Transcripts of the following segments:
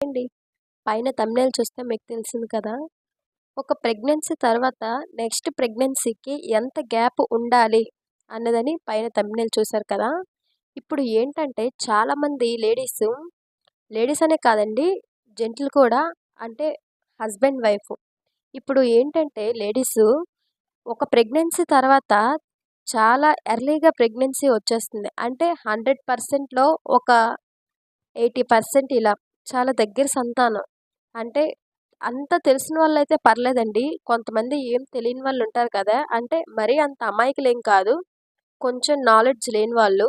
అండి పైన తమ్నేల్ చూస్తే మీకు తెలిసింది కదా! ఒక ప్రెగ్నెన్సీ తర్వాత నెక్స్ట్ ప్రెగ్నెన్సీకి ఎంత గ్యాప్ ఉండాలి అన్నదని పైన తమ్నేల్ చూశారు కదా! ఇప్పుడు ఏంటంటే చాలామంది లేడీస్ లేడీస్ అనే కాదండి జెంట్లు కూడా అంటే హస్బెండ్ వైఫ్. ఇప్పుడు ఏంటంటే లేడీస్ ఒక ప్రెగ్నెన్సీ తర్వాత చాలా ఎర్లీగా ప్రెగ్నెన్సీ వచ్చేస్తుంది. అంటే హండ్రెడ్ పర్సెంట్లో ఒక ఎయిటీ పర్సెంట్ ఇలా చాలా దగ్గర సంతానం. అంటే అంత తెలిసిన వాళ్ళైతే పర్లేదండి. కొంతమంది ఏం తెలియని వాళ్ళు ఉంటారు కదా! అంటే మరీ అంత అమాయకులేం కాదు. కొంచెం నాలెడ్జ్ లేని వాళ్ళు.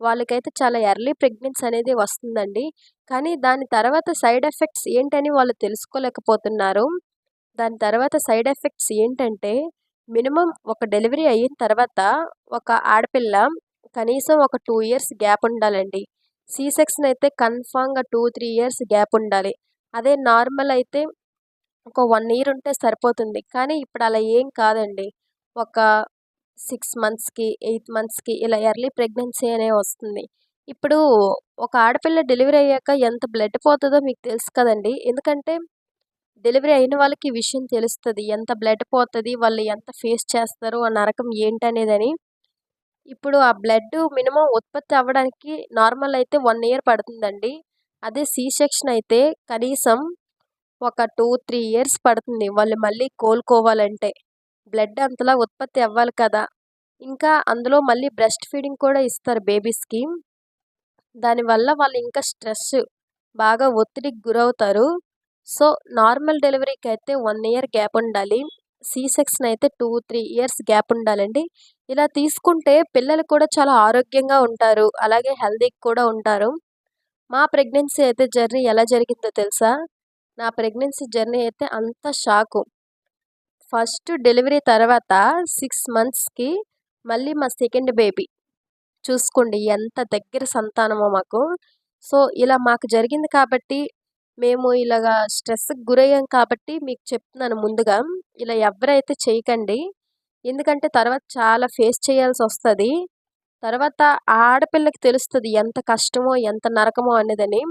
వాళ్ళకైతే చాలా ఎర్లీ ప్రెగ్నెన్సీ అనేది వస్తుందండి. కానీ దాని తర్వాత సైడ్ ఎఫెక్ట్స్ ఏంటని వాళ్ళు తెలుసుకోలేకపోతున్నారు. దాని తర్వాత సైడ్ ఎఫెక్ట్స్ ఏంటంటే మినిమం ఒక డెలివరీ అయిన తర్వాత ఒక ఆడపిల్ల కనీసం ఒక టూ ఇయర్స్ గ్యాప్ ఉండాలండి. సి సెక్షన్ అయితే కన్ఫామ్గా టూ త్రీ ఇయర్స్ గ్యాప్ ఉండాలి. అదే నార్మల్ అయితే ఒక వన్ ఇయర్ ఉంటే సరిపోతుంది. కానీ ఇప్పుడు అలా ఏం కాదండి. ఒక సిక్స్ మంత్స్కి ఎయిత్ మంత్స్కి ఇలా ఎర్లీ ప్రెగ్నెన్సీ అనే వస్తుంది. ఇప్పుడు ఒక ఆడపిల్ల డెలివరీ అయ్యాక ఎంత బ్లడ్ పోతుందో మీకు తెలుసు కదండి. ఎందుకంటే డెలివరీ అయిన వాళ్ళకి విషయం తెలుస్తుంది. ఎంత బ్లడ్ పోతుంది వాళ్ళు ఎంత ఫేస్ చేస్తారు ఆ నరకం ఏంటనేదని ఇప్పుడు ఆ బ్లడ్ మినిమం ఉత్పత్తి అవ్వడానికి నార్మల్ అయితే వన్ ఇయర్ పడుతుందండి. అదే సి సెక్షన్ అయితే కనీసం ఒక టూ త్రీ ఇయర్స్ పడుతుంది. వాళ్ళు మళ్ళీ కోలుకోవాలంటే. బ్లడ్ అంతలా ఉత్పత్తి అవ్వాలి కదా. ఇంకా అందులో మళ్ళీ బ్రెస్ట్ ఫీడింగ్ కూడా ఇస్తారు బేబీస్కి. దానివల్ల వాళ్ళు ఇంకా స్ట్రెస్ బాగా ఒత్తిడికి గురవుతారు. సో నార్మల్ డెలివరీకి అయితే వన్ ఇయర్ గ్యాప్ ఉండాలి. సీ సెక్షన్ అయితే టూ త్రీ ఇయర్స్ గ్యాప్ ఉండాలండి. ఇలా తీసుకుంటే పిల్లలు కూడా చాలా ఆరోగ్యంగా ఉంటారు. అలాగే హెల్తీగా కూడా ఉంటారు. మా ప్రెగ్నెన్సీ అయితే జర్నీ ఎలా జరిగిందో తెలుసా? నా ప్రెగ్నెన్సీ జర్నీ అయితే అంత షాకు. ఫస్ట్ డెలివరీ తర్వాత సిక్స్ మంత్స్కి మళ్ళీ మా సెకండ్ బేబీ. చూసుకోండి ఎంత దగ్గర సంతానమో మాకు. సో ఇలా మాకు జరిగింది కాబట్టి మేము ఇలాగా స్ట్రెస్కి గురయ్యాం కాబట్టి మీకు చెప్తున్నాను ముందుగా. ఇలా ఎవరైతే చేయకండి. ఎందుకంటే తర్వాత చాలా ఫేస్ చేయాల్సి వస్తుంది. తర్వాత ఆడపిల్లకి తెలుస్తుంది ఎంత కష్టమో ఎంత నరకమో అనేదని.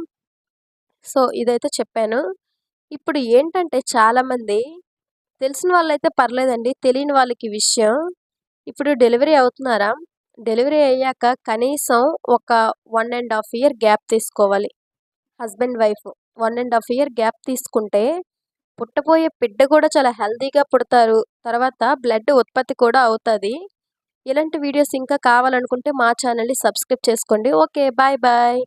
సో ఇదైతే చెప్పాను. ఇప్పుడు ఏంటంటే చాలామంది తెలిసిన వాళ్ళైతే పర్లేదండి. తెలియని వాళ్ళకి విషయం. ఇప్పుడు డెలివరీ అవుతున్నారా? డెలివరీ అయ్యాక కనీసం ఒక one and half year gap తీసుకోవాలి. Husband wife. One and half year gap తీసుకుంటే పుట్టబోయే బిడ్డ కూడా చాలా హెల్తీగా పుడతారు. తర్వాత బ్లడ్ ఉత్పత్తి కూడా అవుతుంది. ఇలాంటి వీడియోస్ ఇంకా కావాలనుకుంటే మా ఛానల్ని సబ్స్క్రైబ్ చేసుకోండి. Okay bye bye.